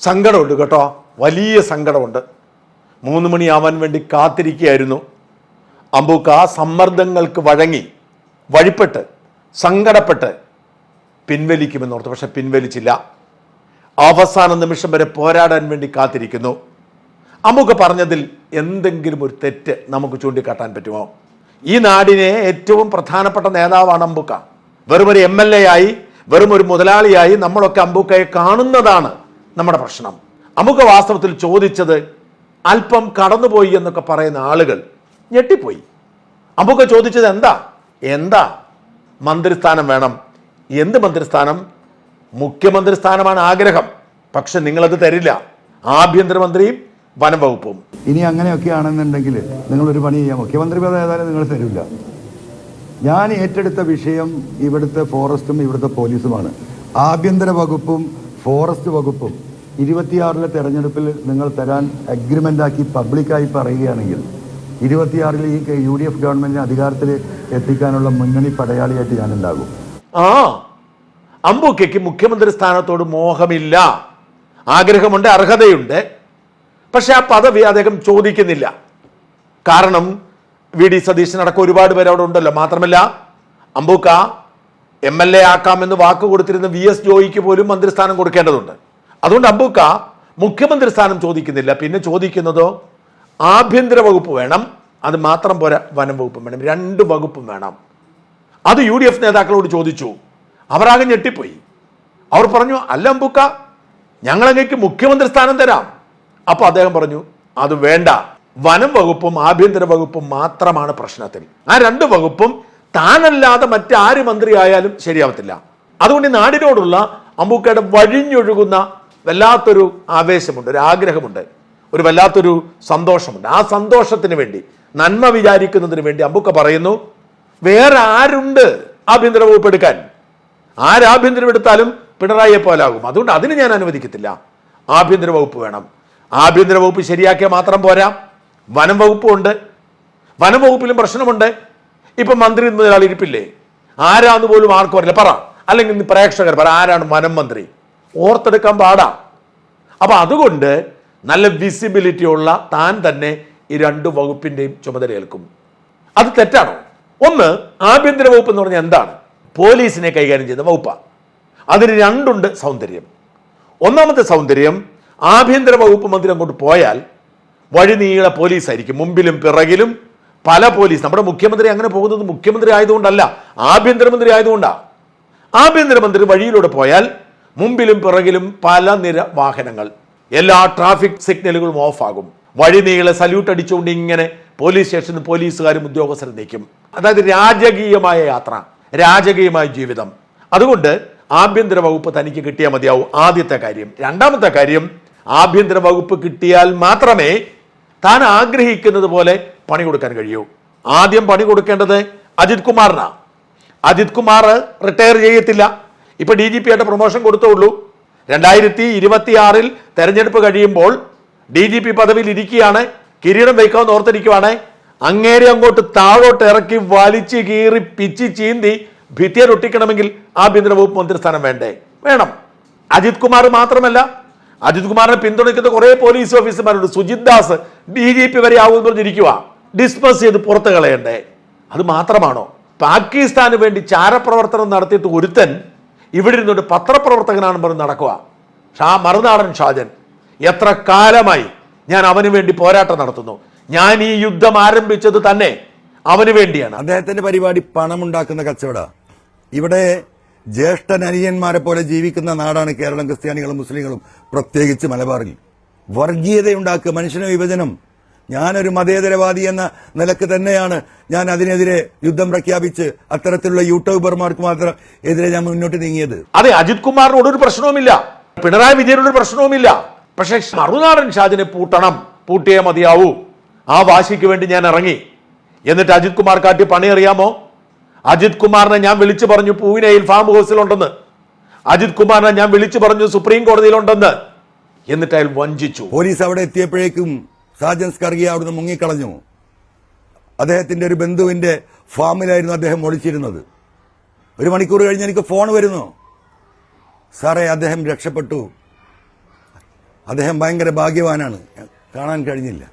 സങ്കടമുണ്ട് കേട്ടോ. വലിയ സങ്കടമുണ്ട്. മൂന്ന് മണിയാവാൻ വേണ്ടി കാത്തിരിക്കുകയായിരുന്നു. അമ്പൂക്ക് ആ സമ്മർദ്ദങ്ങൾക്ക് വഴങ്ങി വഴിപ്പെട്ട് സങ്കടപ്പെട്ട് പിൻവലിക്കുമെന്നോർത്ത് പക്ഷെ പിൻവലിച്ചില്ല. അവസാന നിമിഷം വരെ പോരാടാൻ വേണ്ടി കാത്തിരിക്കുന്നു. അമ്മൂക്ക് പറഞ്ഞതിൽ എന്തെങ്കിലും ഒരു തെറ്റ് നമുക്ക് ചൂണ്ടിക്കാട്ടാൻ പറ്റുമോ? ഈ നാടിനെ ഏറ്റവും പ്രധാനപ്പെട്ട നേതാവാണ് അമ്പൂക്ക. വെറും ഒരു എം എൽ എ ആയി വെറും ഒരു മുതലാളിയായി നമ്മളൊക്കെ അമ്പൂക്കയെ കാണുന്നതാണ്. നമ്മുടെ പ്രശ്നം. അമുഖ വാസ്തവത്തിൽ ചോദിച്ചത് അല്പം കടന്നുപോയി എന്നൊക്കെ പറയുന്ന ആളുകൾ ഞെട്ടിപ്പോയി. അമുഖ ചോദിച്ചത് എന്താ? എന്താ? മന്ത്രിസ്ഥാനം വേണം. എന്ത് മന്ത്രിസ്ഥാനം? മുഖ്യമന്ത്രി സ്ഥാനമാണ് ആഗ്രഹം. പക്ഷെ നിങ്ങളത് തരില്ല. ആഭ്യന്തരമന്ത്രിയും വനം വകുപ്പും ഇനി അങ്ങനെയൊക്കെ ആണെന്നുണ്ടെങ്കിൽ ഒരു പണി ചെയ്യാം. മുഖ്യമന്ത്രി പദം ഏതായാലും നിങ്ങൾ തരില്ല. ഞാൻ ഏറ്റെടുത്ത വിഷയം ഇവിടുത്തെ ഫോറസ്റ്റും ഇവിടുത്തെ പോലീസുമാണ്. ആഭ്യന്തര വകുപ്പും ഫോറസ്റ്റ് വകുപ്പും ഇരുപത്തിയാറിലെ തെരഞ്ഞെടുപ്പിൽ നിങ്ങൾ തരാൻ അഗ്രിമെന്റ് ആക്കി പബ്ലിക്കായി പറയുകയാണെങ്കിൽ ഇരുപത്തിയാറിൽ ഈ യു ഡി എഫ് ഗവൺമെന്റിനെ അധികാരത്തിൽ എത്തിക്കാനുള്ള മുന്നണി പടയാളിയായിട്ട് ഞാനുണ്ടാകും. ആ അമ്പൂക്കയ്ക്ക് മുഖ്യമന്ത്രി സ്ഥാനത്തോട് മോഹമില്ല. ആഗ്രഹമുണ്ട് അർഹതയുണ്ട്. പക്ഷെ ആ പദവി അദ്ദേഹം ചോദിക്കുന്നില്ല. കാരണം വി ഡി സതീശൻ അടക്കം ഒരുപാട് പേര് അവിടെ ഉണ്ടല്ലോ. മാത്രമല്ല അമ്പൂക്ക എം എൽ എ ആക്കാമെന്ന് വാക്ക് കൊടുത്തിരുന്ന വി എസ് ജോയിക്ക് പോലും മന്ത്രിസ്ഥാനം കൊടുക്കേണ്ടതുണ്ട്. അതുകൊണ്ട് അമ്പൂക്ക മുഖ്യമന്ത്രി സ്ഥാനം ചോദിക്കുന്നില്ല. പിന്നെ ചോദിക്കുന്നതോ ആഭ്യന്തര വകുപ്പ് വേണം. അത് മാത്രം പോരാ വനം വകുപ്പും വേണം. രണ്ട് വകുപ്പും വേണം. അത് യു ഡി എഫ് നേതാക്കളോട് ചോദിച്ചു. അവരാകെ ഞെട്ടിപ്പോയി. അവർ പറഞ്ഞു അല്ല അമ്പുക്ക ഞങ്ങളങ്ങേക്ക് മുഖ്യമന്ത്രി സ്ഥാനം തരാം. അപ്പൊ അദ്ദേഹം പറഞ്ഞു അത് വേണ്ട. വനം വകുപ്പും ആഭ്യന്തര വകുപ്പും മാത്രമാണ് പ്രശ്നത്തിൽ. ആ രണ്ട് വകുപ്പും താനല്ലാതെ മറ്റാര് മന്ത്രിയായാലും ശരിയാവത്തില്ല. അതുകൊണ്ട് ഈ നാടിനോടുള്ള അമ്പൂക്കയുടെ വഴിഞ്ഞൊഴുകുന്ന വല്ലാത്തൊരു ആവേശമുണ്ട് ഒരു ആഗ്രഹമുണ്ട് ഒരു വല്ലാത്തൊരു സന്തോഷമുണ്ട്. ആ സന്തോഷത്തിന് വേണ്ടി നന്മ വിചാരിക്കുന്നതിന് വേണ്ടി അമ്പുക്ക പറയുന്നു വേറെ ആരുണ്ട് ആഭ്യന്തര വകുപ്പ് എടുക്കാൻ? ആരാഭ്യന്തരം എടുത്താലും പിണറായിയെ പോലാകും. അതുകൊണ്ട് അതിന് ഞാൻ അനുവദിക്കത്തില്ല. ആഭ്യന്തര വകുപ്പ് വേണം. ആഭ്യന്തര വകുപ്പ് ശരിയാക്കിയാൽ മാത്രം പോരാ. വനം വകുപ്പും ഉണ്ട്. വനം വകുപ്പിലും പ്രശ്നമുണ്ട്. ഇപ്പൊ മന്ത്രി എന്നൊരാൾ ഇരിപ്പില്ലേ? ആരാന്ന് പോലും ആർക്കും അറിയില്ല. പറ. അല്ലെങ്കിൽ ഇന്ന് പ്രേക്ഷകർ പറ ആരാണ് വനം മന്ത്രി? ഓർത്തെടുക്കാൻ പാടാ. അപ്പൊ അതുകൊണ്ട് നല്ല വിസിബിലിറ്റി ഉള്ള താൻ തന്നെ ഈ രണ്ട് വകുപ്പിന്റെയും ചുമതല ഏൽക്കും. അത് തെറ്റാണോ? ഒന്ന് ആഭ്യന്തര വകുപ്പ് എന്ന് പറഞ്ഞാൽ എന്താണ്? പോലീസിനെ കൈകാര്യം ചെയ്യുന്ന വകുപ്പാണ് അതിന് രണ്ടുണ്ട് സൗന്ദര്യം. ഒന്നാമത്തെ സൗന്ദര്യം ആഭ്യന്തര വകുപ്പ് മന്ത്രി അങ്ങോട്ട് പോയാൽ വഴി നീള പോലീസായിരിക്കും. മുമ്പിലും പിറകിലും പല പോലീസ് നമ്മുടെ മുഖ്യമന്ത്രി അങ്ങനെ പോകുന്നത് മുഖ്യമന്ത്രി ആയതുകൊണ്ടല്ല ആഭ്യന്തരമന്ത്രി ആയതുകൊണ്ടാണ് ആഭ്യന്തരമന്ത്രി വഴിയിലൂടെ പോയാൽ മുമ്പിലും പിറകിലും പല നിര വാഹനങ്ങൾ എല്ലാ ട്രാഫിക് സിഗ്നലുകളും ഓഫ് ആകും വഴിനീളെ സല്യൂട്ട് അടിച്ചുകൊണ്ട് ഇങ്ങനെ പോലീസ് സ്റ്റേഷനിൽ പോലീസുകാരും ഉദ്യോഗസ്ഥരും നിൽക്കും. അതായത് രാജകീയമായ യാത്ര രാജകീയമായ ജീവിതം. അതുകൊണ്ട് ആഭ്യന്തര വകുപ്പ് തനിക്ക് കിട്ടിയാൽ മതിയാവും ആദ്യത്തെ കാര്യം. രണ്ടാമത്തെ കാര്യം ആഭ്യന്തര വകുപ്പ് കിട്ടിയാൽ മാത്രമേ താൻ ആഗ്രഹിക്കുന്നത് പോലെ പണി കൊടുക്കാൻ കഴിയൂ. ആദ്യം പണി കൊടുക്കേണ്ടത് അജിത് കുമാറിനാണ് അജിത് കുമാർ റിട്ടയർ ചെയ്യത്തില്ല. ഇപ്പൊ ഡി ജി പി ആയിട്ട് പ്രൊമോഷൻ കൊടുത്തുള്ളൂ രണ്ടായിരത്തി ഇരുപത്തി ആറിൽ തെരഞ്ഞെടുപ്പ് കഴിയുമ്പോൾ ഡി ജി പി പദവിയിൽ ഇരിക്കുകയാണ്. കിരീടം വയ്ക്കാമെന്ന് ഓർത്തിരിക്കുവാണ്. അങ്ങേരെ അങ്ങോട്ട് താഴോട്ട് ഇറക്കി വലിച്ചു കീറി പിച്ചി ചീന്തി ഭിത്തിയിൽ ഒട്ടിക്കണമെങ്കിൽ ആഭ്യന്തര വകുപ്പ് മന്ത്രിസ്ഥാനം വേണ്ടേ? വേണം. അജിത് കുമാർ മാത്രമല്ല. അജിത് കുമാറിനെ പിന്തുണയ്ക്കുന്ന കുറെ police ഓഫീസർമാരുണ്ട്. Sujith Das D G P വരെ ആവുമെന്ന് പറഞ്ഞിരിക്കുക ഡിസ്പസ് ചെയ്ത് പുറത്ത് കളയണ്ടേ? അത് മാത്രമാണോ? പാകിസ്ഥാന് വേണ്ടി ചാരപ്രവർത്തനം നടത്തിയിട്ട് ഒരുത്തൻ ഇവിടെ ഇരുന്നൊരു പത്രപ്രവർത്തകനാണെന്ന് പറഞ്ഞ് നടക്കുക ഷാ മറുനാടൻ ഷാജൻ. എത്ര കാലമായി ഞാൻ അവന് വേണ്ടി പോരാട്ടം നടത്തുന്നു. ഞാൻ ഈ യുദ്ധം ആരംഭിച്ചത് തന്നെ അവന് വേണ്ടിയാണ്. അദ്ദേഹത്തിന്റെ പരിപാടി പണമുണ്ടാക്കുന്ന കച്ചവട. ഇവിടെ ജ്യേഷ്ഠനനിയന്മാരെ പോലെ ജീവിക്കുന്ന നാടാണ് കേരളം ക്രിസ്ത്യാനികളും മുസ്ലിങ്ങളും പ്രത്യേകിച്ച് മലബാറിൽ. വർഗീയതയുണ്ടാക്കുക മനുഷ്യന വിഭജനം ഞാനൊരു മതേതരവാദി എന്ന നിലയ്ക്ക് തന്നെയാണ് ഞാൻ അതിനെതിരെ യുദ്ധം പ്രഖ്യാപിച്ച് അത്തരത്തിലുള്ള യൂട്യൂബർമാർക്ക് മാത്രം എതിരെ ഞാൻ മുന്നോട്ട് നീങ്ങിയത്. അതെ അജിത് കുമാറിനോട് ഒരു പ്രശ്നവുമില്ല. പിണറായി വിജയനോട് ഒരു പ്രശ്നവുമില്ല. പക്ഷെ മറുനാടൻ ഷാജിനെ പൂട്ടണം. പൂട്ടിയേ മതിയാവൂ. ആ വാശിക്ക് വേണ്ടി ഞാൻ ഇറങ്ങി. എന്നിട്ട് അജിത് കുമാർ കാട്ടി പണി അറിയാമോ? അജിത് കുമാറിനെ ഞാൻ വിളിച്ചു പറഞ്ഞു പൂവിനയിൽ ഫാം ഹൗസിലുണ്ടെന്ന് അജിത് കുമാറിനെ ഞാൻ വിളിച്ചു പറഞ്ഞു സുപ്രീം കോടതിയിലുണ്ടെന്ന് എന്നിട്ട് അയാൾ വഞ്ചിച്ചു. പോലീസ് അവിടെ എത്തിയപ്പോഴേക്കും സാജൻ സ്കർഗിയ അവിടുന്ന് മുങ്ങിക്കളഞ്ഞു. അദ്ദേഹത്തിന്റെ ഒരു ബന്ധുവിന്റെ ഫാമിലായിരുന്നു അദ്ദേഹം ഒളിച്ചിരുന്നത്. ഒരു മണിക്കൂർ കഴിഞ്ഞ് എനിക്ക് ഫോൺ വരുന്നു. സാറേ അദ്ദേഹം രക്ഷപ്പെട്ടു. അദ്ദേഹം ഭയങ്കര ഭാഗ്യവാനാണ്. കാണാൻ കഴിഞ്ഞില്ല.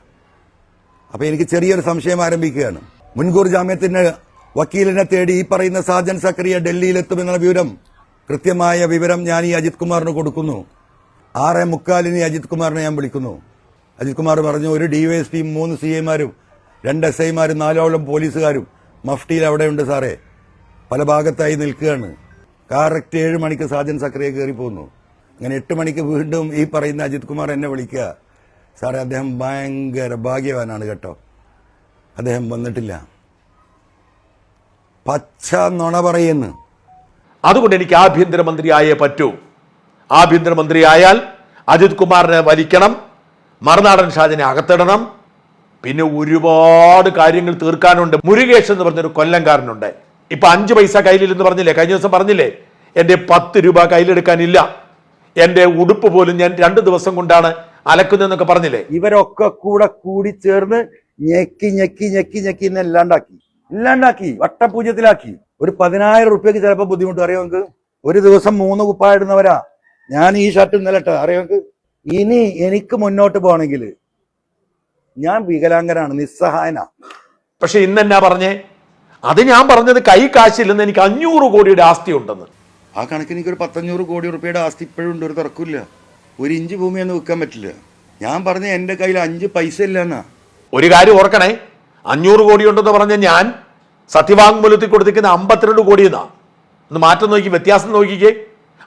അപ്പോൾ എനിക്ക് ചെറിയൊരു സംശയം ആരംഭിക്കുകയാണ്. മുൻകൂർ ജാമ്യത്തിന് വക്കീലിനെ തേടി ഈ പറയുന്ന സാജൻ സക്രിയ ഡൽഹിയിലെത്തുമെന്ന വിവരം കൃത്യമായ വിവരം ഞാൻ ഈ അജിത് കുമാറിന് കൊടുക്കുന്നു. ആറേ മുക്കാലിന് അജിത് കുമാറിനെ ഞാൻ വിളിക്കുന്നു. അജിത് കുമാർ പറഞ്ഞു ഒരു ഡിവൈഎസ്പിയും മൂന്ന് സി ഐമാരും രണ്ട് എസ് ഐമാരും നാലോളം പോലീസുകാരും മഫ്റ്റിയിൽ അവിടെയുണ്ട് സാറേ. പല ഭാഗത്തായി നിൽക്കുകയാണ്. കറക്റ്റ് ഏഴ് മണിക്ക് സാജൻ സക്രിയ കയറി പോന്നു അങ്ങനെ എട്ട് മണിക്ക് വീണ്ടും ഈ പറയുന്ന അജിത് കുമാർ എന്നെ വിളിക്കുക. സാറേ അദ്ദേഹം ഭയങ്കര ഭാഗ്യവാനാണ് കേട്ടോ. അദ്ദേഹം വന്നിട്ടില്ല. പച്ച നുണ പറയുന്നു. അതുകൊണ്ട് എനിക്ക് ആഭ്യന്തരമന്ത്രിയായേ പറ്റൂ. ആഭ്യന്തരമന്ത്രിയായാൽ അജിത് കുമാറിനെ വലിക്കണം. മറുനാടൻ ഷാജിനെ അകത്തിടണം. പിന്നെ ഒരുപാട് കാര്യങ്ങൾ തീർക്കാനുണ്ട്. മുരുകേഷ് എന്ന് പറഞ്ഞൊരു കൊല്ലംകാരനുണ്ട്. ഇപ്പൊ അഞ്ച് പൈസ കയ്യിലില്ലെന്ന് പറഞ്ഞില്ലേ? കഴിഞ്ഞ ദിവസം പറഞ്ഞില്ലേ? എന്റെ പത്ത് രൂപ കയ്യിലെടുക്കാനില്ല. എന്റെ ഉടുപ്പ് പോലും ഞാൻ രണ്ട് ദിവസം കൊണ്ടാണ് അലക്കുന്നതെന്നൊക്കെ പറഞ്ഞില്ലേ? ഇവരൊക്കെ കൂടെ കൂടി ചേർന്ന് ഞെക്കി ഞെക്കി ഞെക്കി ഞെക്കി എന്നെ ഇല്ലാണ്ടാക്കി. ഇല്ലാണ്ടാക്കി വട്ടപൂജ്യത്തിലാക്കി ഒരു പതിനായിരം റുപ്യക്ക് ചിലപ്പോൾ ബുദ്ധിമുട്ട്. അറിയാം നിങ്ങൾക്ക്? ഒരു ദിവസം മൂന്ന് കുപ്പായിടുന്നവരാ ഞാൻ ഈ ഷർട്ട് ഇന്നലെ അറിയാം നിങ്ങൾക്ക്? ഇനി എനിക്ക് മുന്നോട്ട് പോകണമെങ്കിൽ ഞാൻ വികലാംഗനാണ് നിസ്സഹായന. പക്ഷെ ഇന്ന് എന്നാ പറഞ്ഞേ? അത് ഞാൻ പറഞ്ഞത് കൈ കാശില്ലെന്ന് എനിക്ക് അഞ്ഞൂറ് കോടിയുടെ ആസ്തി ഉണ്ടെന്ന് ആ കണക്കിന് എനിക്ക് ഒരു പത്തഞ്ഞൂറ് കോടി റുപ്യയുടെ ആസ്തി ഇപ്പോഴും ഉണ്ട് ഒരു തർക്കമില്ല ഒരു ഇഞ്ച് ഭൂമിയൊന്നും വിൽക്കാൻ പറ്റില്ല. ഞാൻ പറഞ്ഞ എന്റെ കയ്യിൽ അഞ്ച് പൈസ ഇല്ല എന്നാ ഒരു കാര്യം ഓർക്കണേ. അഞ്ഞൂറ് കോടി ഉണ്ടെന്ന് പറഞ്ഞ ഞാൻ സത്യവാങ്മൂലത്തിൽ കൊടുത്തിരിക്കുന്ന അമ്പത്തിരണ്ട് കോടി എന്നാ. ഒന്ന് മാറ്റം നോക്കി വ്യത്യാസം നോക്കിക്കേ.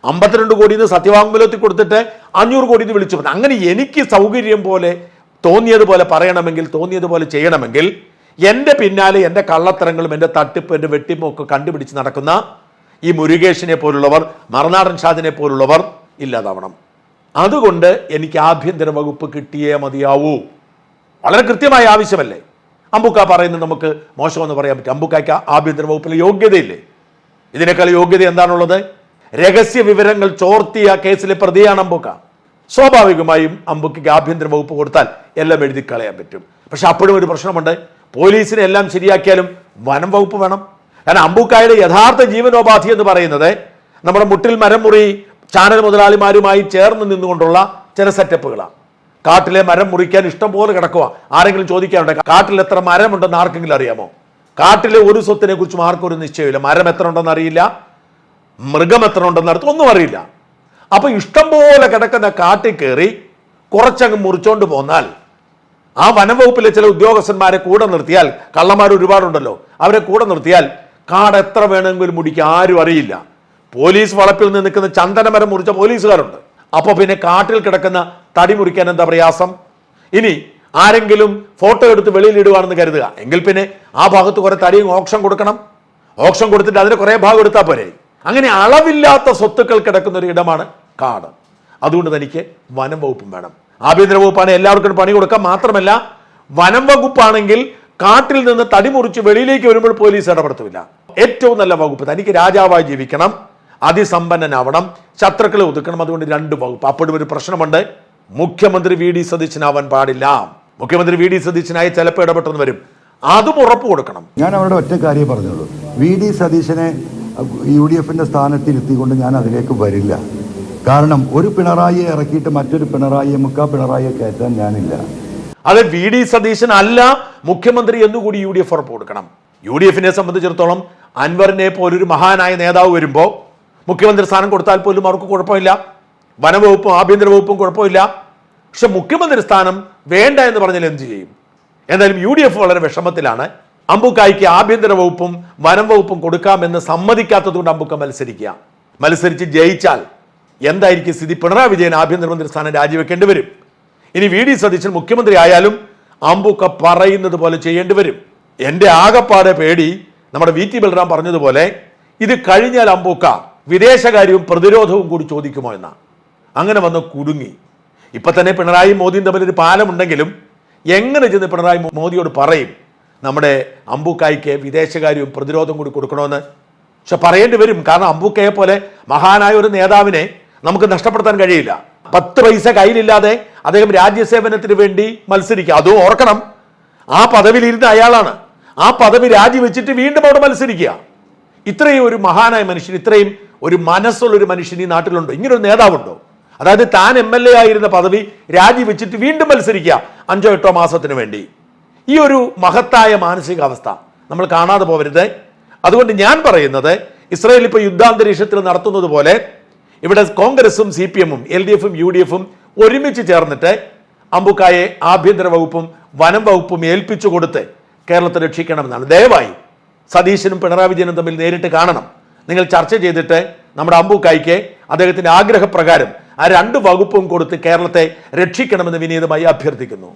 അമ്പത്തിരണ്ട് കോടി നിന്ന് സത്യവാങ്മൂലത്തിൽ കൊടുത്തിട്ട് അഞ്ഞൂറ് കോടി നിന്ന് വിളിച്ചു പറഞ്ഞു. അങ്ങനെ എനിക്ക് സൗകര്യം പോലെ തോന്നിയതുപോലെ പറയണമെങ്കിൽ തോന്നിയതുപോലെ ചെയ്യണമെങ്കിൽ എന്റെ പിന്നാലെ എന്റെ കള്ളത്തരങ്ങളും എന്റെ തട്ടിപ്പ് എന്റെ വെട്ടിപ്പും ഒക്കെ കണ്ടുപിടിച്ച് നടക്കുന്ന ഈ മുരുകേഷിനെ പോലുള്ളവർ മറുനാടൻ ഷാദിനെ പോലുള്ളവർ ഇല്ലാതാവണം. അതുകൊണ്ട് എനിക്ക് ആഭ്യന്തര വകുപ്പ് കിട്ടിയേ മതിയാവൂ. വളരെ കൃത്യമായ ആവശ്യമല്ലേ? അമ്പുക്ക പറയുന്നത് നമുക്ക് മോശമെന്ന് പറയാൻ പറ്റും. അമ്പുക്കായ്ക്ക് ആഭ്യന്തര വകുപ്പിൽ യോഗ്യതയില്ലേ? ഇതിനേക്കാൾ യോഗ്യത എന്താണുള്ളത്? രഹസ്യ വിവരങ്ങൾ ചോർത്തിയ കേസിലെ പ്രതിയാണ് അമ്പുക്ക സ്വാഭാവികമായും അമ്പുക്കയ്ക്ക് ആഭ്യന്തര വകുപ്പ് കൊടുത്താൽ എല്ലാം എഴുതി കളയാൻ പറ്റും. പക്ഷെ അപ്പോഴും ഒരു പ്രശ്നമുണ്ട്. പോലീസിനെ എല്ലാം ശരിയാക്കിയാലും വനം വകുപ്പ് വേണം. കാരണം അമ്പുക്കായുടെ യഥാർത്ഥ ജീവനോപാധി എന്ന് പറയുന്നത് നമ്മുടെ മുട്ടിൽ മരം മുറി ചാനൽ മുതലാളിമാരുമായി ചേർന്ന് നിന്നുകൊണ്ടുള്ള ചില സെറ്റപ്പുകളാണ്. കാട്ടിലെ മരം മുറിക്കാൻ ഇഷ്ടം പോലെ കിടക്കുക ആരെങ്കിലും ചോദിക്കാറുണ്ട് കാട്ടിൽ എത്ര മരമുണ്ടെന്ന് ആർക്കെങ്കിലും അറിയാമോ? കാട്ടിലെ ഒരു സ്വത്തിനെ കുറിച്ചും ആർക്കും ഒരു നിശ്ചയമില്ല മരം എത്ര ഉണ്ടെന്ന് അറിയില്ല. മൃഗം എത്ര ഉണ്ടെന്ന് അടുത്ത് ഒന്നും അറിയില്ല. അപ്പൊ ഇഷ്ടം പോലെ കിടക്കുന്ന കാട്ടിൽ കയറി കുറച്ചങ്ങ് മുറിച്ചോണ്ട് പോന്നാൽ ആ വനംവകുപ്പിലെ ചില ഉദ്യോഗസ്ഥന്മാരെ കൂടെ നിർത്തിയാൽ കള്ളന്മാർ ഒരുപാടുണ്ടല്ലോ അവരെ കൂടെ നിർത്തിയാൽ കാട് എത്ര വേണമെങ്കിലും മുടിക്ക് ആരും അറിയില്ല. പോലീസ് വളപ്പിൽ നിന്ന് നിൽക്കുന്ന ചന്ദനമരം മുറിച്ച പോലീസുകാരുണ്ട്. അപ്പോൾ പിന്നെ കാട്ടിൽ കിടക്കുന്ന തടി മുറിക്കാൻ എന്താ പ്രയാസം? ഇനി ആരെങ്കിലും ഫോട്ടോ എടുത്ത് വെളിയിൽ ഇടുകയാണെന്ന് കരുതുക. എങ്കിൽ പിന്നെ ആ ഭാഗത്ത് കുറെ തടിയും ഓപ്ഷൻ കൊടുക്കണം. ഓപ്ഷൻ കൊടുത്തിട്ട് അതിന് കുറേ ഭാഗം എടുത്താൽ പോരെ. അങ്ങനെ അളവില്ലാത്ത സ്വത്തുക്കൾ കിടക്കുന്ന ഒരു ഇടമാണ് കാട്. അതുകൊണ്ട് തനിക്ക് വനം വകുപ്പും വേണം. ആഭ്യന്തര വകുപ്പാണ് എല്ലാവർക്കും പണി കൊടുക്കാം മാത്രമല്ല വനം വകുപ്പാണെങ്കിൽ കാട്ടിൽ നിന്ന് തടി മുറിച്ച് വെളിയിലേക്ക് വരുമ്പോൾ പോലീസ് ഇടപെടുത്തില്ല ഏറ്റവും നല്ല വകുപ്പ് തനിക്ക് രാജാവായി ജീവിക്കണം അതിസമ്പന്നനാവണം ശത്രുക്കളെ ഒതുക്കണം. അതുകൊണ്ട് രണ്ട് വകുപ്പ്. അപ്പോഴും ഒരു പ്രശ്നമുണ്ട്. മുഖ്യമന്ത്രി വി ഡി സതീശനാവാൻ പാടില്ല. മുഖ്യമന്ത്രി വി ഡി സതീശനായി ചിലപ്പോൾ ഇടപെട്ടെന്ന് വരും. അതും ഉറപ്പ് കൊടുക്കണം. ഞാൻ അവരുടെ ഒറ്റ കാര്യം പറഞ്ഞുള്ളൂ. വി ഡി സതീശനെ യു ഡി എഫിന്റെ സ്ഥാനത്തിരുത്തിക്കൊണ്ട് ഞാൻ അതിലേക്ക് വരില്ല. കാരണം ഒരു പിണറായിയെ ഇറക്കിയിട്ട് മറ്റൊരു പിണറായി മുക്കാ പിണറായിയെ കയറ്റാൻ ഞാനില്ല. അത് വി ഡി സതീശൻ അല്ല മുഖ്യമന്ത്രി എന്നുകൂടി യു ഡി എഫ് ഉറപ്പ് കൊടുക്കണം. യു ഡി എഫിനെ സംബന്ധിച്ചിടത്തോളം അൻവറിനെ പോലൊരു മഹാനായ നേതാവ് വരുമ്പോൾ മുഖ്യമന്ത്രി സ്ഥാനം കൊടുത്താൽ പോലും അവർക്ക് കുഴപ്പമില്ല. വനവകുപ്പും ആഭ്യന്തര വകുപ്പും കുഴപ്പമില്ല. പക്ഷെ മുഖ്യമന്ത്രി സ്ഥാനം വേണ്ട എന്ന് പറഞ്ഞാൽ എന്ത് ചെയ്യും? എന്തായാലും യു വളരെ വിഷമത്തിലാണ്. അമ്പുക്കായ്ക്ക് ആഭ്യന്തര വകുപ്പും വനം വകുപ്പും കൊടുക്കാമെന്ന് സമ്മതിക്കാത്തതുകൊണ്ട് അമ്പുക്ക മത്സരിക്കുക. മത്സരിച്ച് ജയിച്ചാൽ എന്തായിരിക്കും സ്ഥിതി? പിണറായി വിജയൻ ആഭ്യന്തരമന്ത്രി സ്ഥാനം രാജിവെക്കേണ്ടി വരും. ഇനി വി ഡി സതീശൻ മുഖ്യമന്ത്രി ആയാലും അമ്പുക്ക പറയുന്നത് പോലെ ചെയ്യേണ്ടി വരും. എന്റെ ആകപ്പാടെ പേടി നമ്മുടെ വി ടി ബൽറാം പറഞ്ഞതുപോലെ ഇത് കഴിഞ്ഞാൽ അമ്പുക്ക വിദേശകാര്യവും പ്രതിരോധവും കൂടി ചോദിക്കുമോ എന്നാ. അങ്ങനെ വന്ന് കുടുങ്ങി. ഇപ്പൊ തന്നെ പിണറായി മോദിയും തമ്മിൽ ഒരു പാലമുണ്ടെങ്കിലും എങ്ങനെ ചെന്ന് പിണറായി മോദിയോട് പറയും? നമ്മുടെ അമ്പുക്കായ്ക്ക് വിദേശകാര്യവും പ്രതിരോധം കൂടി കൊടുക്കണമെന്ന് പക്ഷെ പറയേണ്ടി വരും. കാരണം അമ്പുക്കയെ പോലെ മഹാനായ ഒരു നേതാവിനെ നമുക്ക് നഷ്ടപ്പെടുത്താൻ കഴിയില്ല. പത്ത് പൈസ കയ്യിലില്ലാതെ അദ്ദേഹം രാജ്യസേവനത്തിന് വേണ്ടി മത്സരിക്കുക അതും ഓർക്കണം. ആ പദവിയിലിരുന്ന അയാളാണ്. ആ പദവി രാജിവെച്ചിട്ട് വീണ്ടും അവിടെ മത്സരിക്കുക. ഇത്രയും ഒരു മഹാനായ മനുഷ്യൻ ഇത്രയും ഒരു മനസ്സുള്ളൊരു മനുഷ്യൻ ഈ നാട്ടിലുണ്ടോ? ഇങ്ങനൊരു നേതാവുണ്ടോ? അതായത് താൻ എം എൽ എ ആയിരുന്ന പദവി രാജിവെച്ചിട്ട് വീണ്ടും മത്സരിക്കുക. അഞ്ചോ എട്ടോ മാസത്തിന് വേണ്ടി. ഈ ഒരു മഹത്തായ മാനസികാവസ്ഥ നമ്മൾ കാണാതെ പോകരുത് അതുകൊണ്ട് ഞാൻ പറയുന്നത് ഇസ്രായേൽ ഇപ്പോൾ യുദ്ധാന്തരീക്ഷത്തിൽ നടത്തുന്നത് പോലെ ഇവിടെ കോൺഗ്രസും സി പി എമ്മും എൽ ഡി എഫും യു ഡി എഫും ഒരുമിച്ച് ചേർന്നിട്ട് അമ്പുക്കായെ ആഭ്യന്തര വകുപ്പും വനം വകുപ്പും ഏൽപ്പിച്ചു കൊടുത്ത് കേരളത്തെ രക്ഷിക്കണമെന്നാണ്. ദയവായി സതീശനും പിണറായി വിജയനും തമ്മിൽ നേരിട്ട് കാണണം. നിങ്ങൾ ചർച്ച ചെയ്തിട്ട് നമ്മുടെ അമ്പുക്കായ്ക്ക് അദ്ദേഹത്തിന്റെ ആഗ്രഹപ്രകാരം ആ രണ്ട് വകുപ്പും കൊടുത്ത് കേരളത്തെ രക്ഷിക്കണമെന്ന് വിനീതമായി അഭ്യർത്ഥിക്കുന്നു.